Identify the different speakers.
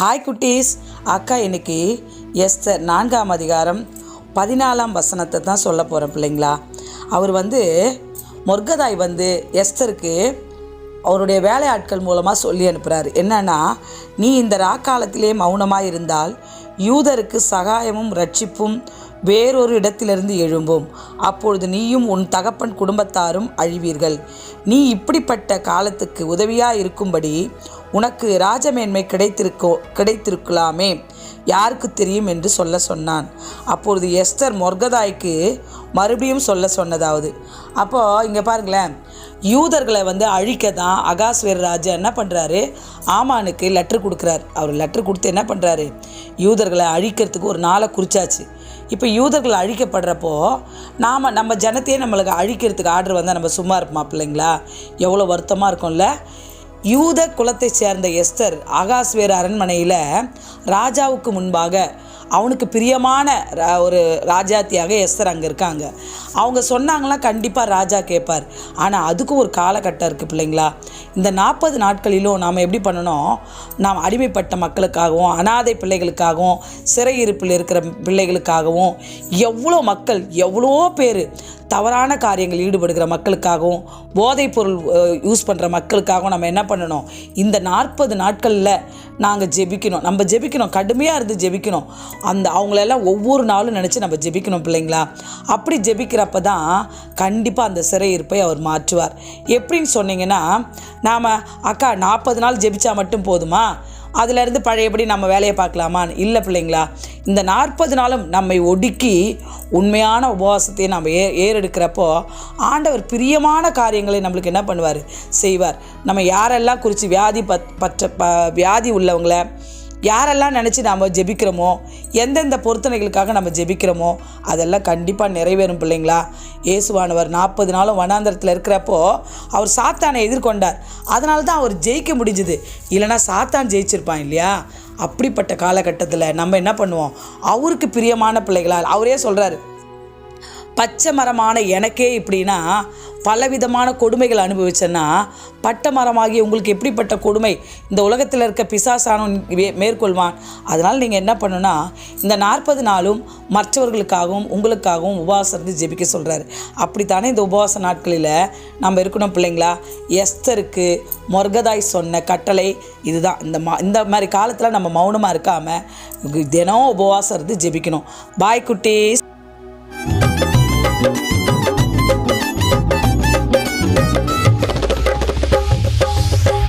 Speaker 1: Hi குட்டீஸ். அக்கா இன்னைக்கு எஸ்தர் நான்காம் அதிகாரம் பதினாலாம் வசனத்தை தான் சொல்ல போகிறேன் பிள்ளைங்களா. அவர் வந்து மொர்கதாய் வந்து எஸ்தருக்கு அவருடைய வேலையாட்கள் மூலமாக சொல்லி அனுப்புகிறாரு என்னென்னா நீ இந்த ராக்காலத்திலே மௌனமாக இருந்தால் யூதருக்கு சகாயமும் ரட்சிப்பும் வேறொரு இடத்திலிருந்து எழும்பும். அப்பொழுது நீயும் உன் தகப்பன் குடும்பத்தாரும் அழிவீர்கள். நீ இப்படிப்பட்ட காலத்துக்கு உதவியாக இருக்கும்படி உனக்கு ராஜமேன்மை கிடைத்திருக்கோ கிடைத்திருக்கலாமே. யாருக்கு தெரியும் என்று சொல்ல சொன்னான். அப்பொழுது எஸ்தர் மொர்கதாய்க்கு மறுபடியும் சொல்ல சொன்னதாவது. அப்போது இங்கே பாருங்களேன். யூதர்களை வந்து அழிக்க தான் அகாஸ்வேர் ராஜா என்ன பண்ணுறாரு ஆமானுக்கு லெட்ரு கொடுக்குறாரு. அவர் லெட்ரு கொடுத்து என்ன பண்ணுறாரு யூதர்களை அழிக்கிறதுக்கு ஒரு நாளை குறிச்சாச்சு. இப்போ யூதர்கள் அழிக்கப்படுறப்போ நாம் நம்ம ஜனத்தையே நம்மளுக்கு அழிக்கிறதுக்கு ஆர்டர் வந்தால் நம்ம சும்மா இருப்போமா பிள்ளைங்களா? எவ்வளோ வருத்தமாக இருக்கும்ல? யூத குலத்தை சேர்ந்த எஸ்தர் ஆகாஸ்வேர் அரண்மனையில் ராஜாவுக்கு முன்பாக அவனுக்கு பிரியமான ரா- ஒரு ராஜாத்தியாக எஸ்தர் அங்கே இருக்காங்க. அவங்க சொன்னாங்களாம் கண்டிப்பாக ராஜா கேட்பார் ஆனால் அதுக்கும் ஒரு காலகட்டம் இருக்குது பிள்ளைங்களா. இந்த நாற்பது நாட்களிலும் நாம் எப்படி பண்ணணும்? நாம் அடிமைப்பட்ட மக்களுக்காகவும் அனாதை பிள்ளைகளுக்காகவும் சிறையிருப்பில் இருக்கிற பிள்ளைகளுக்காகவும் எவ்வளோ மக்கள் எவ்வளோ பேர் தவறான காரியங்கள் ஈடுபடுகிற மக்களுக்காகவும் போதைப் பொருள் யூஸ் பண்ணுற மக்களுக்காகவும் நம்ம என்ன பண்ணணும்? இந்த நாற்பது நாட்களில் நாங்கள் ஜெபிக்கணும். நம்ம ஜெபிக்கணும். கடுமையாக இருந்து ஜெபிக்கணும். அந்த அவங்களெல்லாம் ஒவ்வொரு நாளும் நினச்சி நம்ம ஜெபிக்கணும் பிள்ளைங்களா? அப்படி ஜெபிக்கிறப்ப தான் கண்டிப்பாக அந்த சிறையிருப்பை அவர் மாற்றுவார். எப்படின்னு சொன்னீங்கன்னா நாம் அக்கா நாற்பது நாள் ஜெபிச்சா மட்டும் போதுமா? அதிலிருந்து பழையபடி நம்ம வேலையை பார்க்கலாமான்னு இல்லை பிள்ளைங்களா இந்த நாற்பது நாளும் நம்மை ஒடுக்கி உண்மையான உபவாசத்தை நம்ம ஏ ஏறெடுக்கிறப்போ ஆண்டவர் பிரியமான காரியங்களை நம்மளுக்கு என்ன பண்ணுவார்? செய்வார். நம்ம யாரெல்லாம் குறித்து வியாதி பத் பற்ற ப வியாதி உள்ளவங்கள யாரெல்லாம் நினச்சி நாம் ஜெபிக்கிறோமோ எந்தெந்த பொருத்தனைகளுக்காக நம்ம ஜெபிக்கிறோமோ அதெல்லாம் கண்டிப்பாக நிறைவேறும் பிள்ளைங்களா. இயேசுவானவர் நாற்பது நாளும் வனாந்தரத்தில் இருக்கிறப்போ அவர் சாத்தானை எதிர்கொண்டார். அதனால தான் அவர் ஜெயிக்க முடிஞ்சுது. இல்லைன்னா சாத்தான் ஜெயிச்சிருப்பான் இல்லையா? அப்படிப்பட்ட காலகட்டத்தில் நம்ம என்ன பண்ணுவோம்? அவருக்கு பிரியமான பிள்ளைகளால் அவரே சொல்கிறாரு பச்சை மரமான எனக்கே இப்படின்னா பலவிதமான கொடுமைகள் அனுபவிச்சேன்னா பட்ட மரமாகி உங்களுக்கு எப்படிப்பட்ட கொடுமை? இந்த உலகத்தில் இருக்க பிசாசானும் வே- மேற்கொள்வான். அதனால் நீங்கள் என்ன பண்ணுன்னா இந்த நாற்பது நாளும் மற்றவர்களுக்காகவும் உங்களுக்காகவும் உபவாசம் இருந்து ஜெபிக்க சொல்கிறாரு அப்படித்தானே இந்த உபவாச நாட்களில் நம்ம இருக்கணும் பிள்ளைங்களா? எஸ்தருக்கு மொர்கதாய் சொன்ன கட்டளை இதுதான். இந்த மா இந்த மாதிரி காலத்தில் நம்ம மௌனமாக இருக்காமல் தினம் உபவாசம் இருந்து ஜெபிக்கணும். பாய் குட்டீஸ்.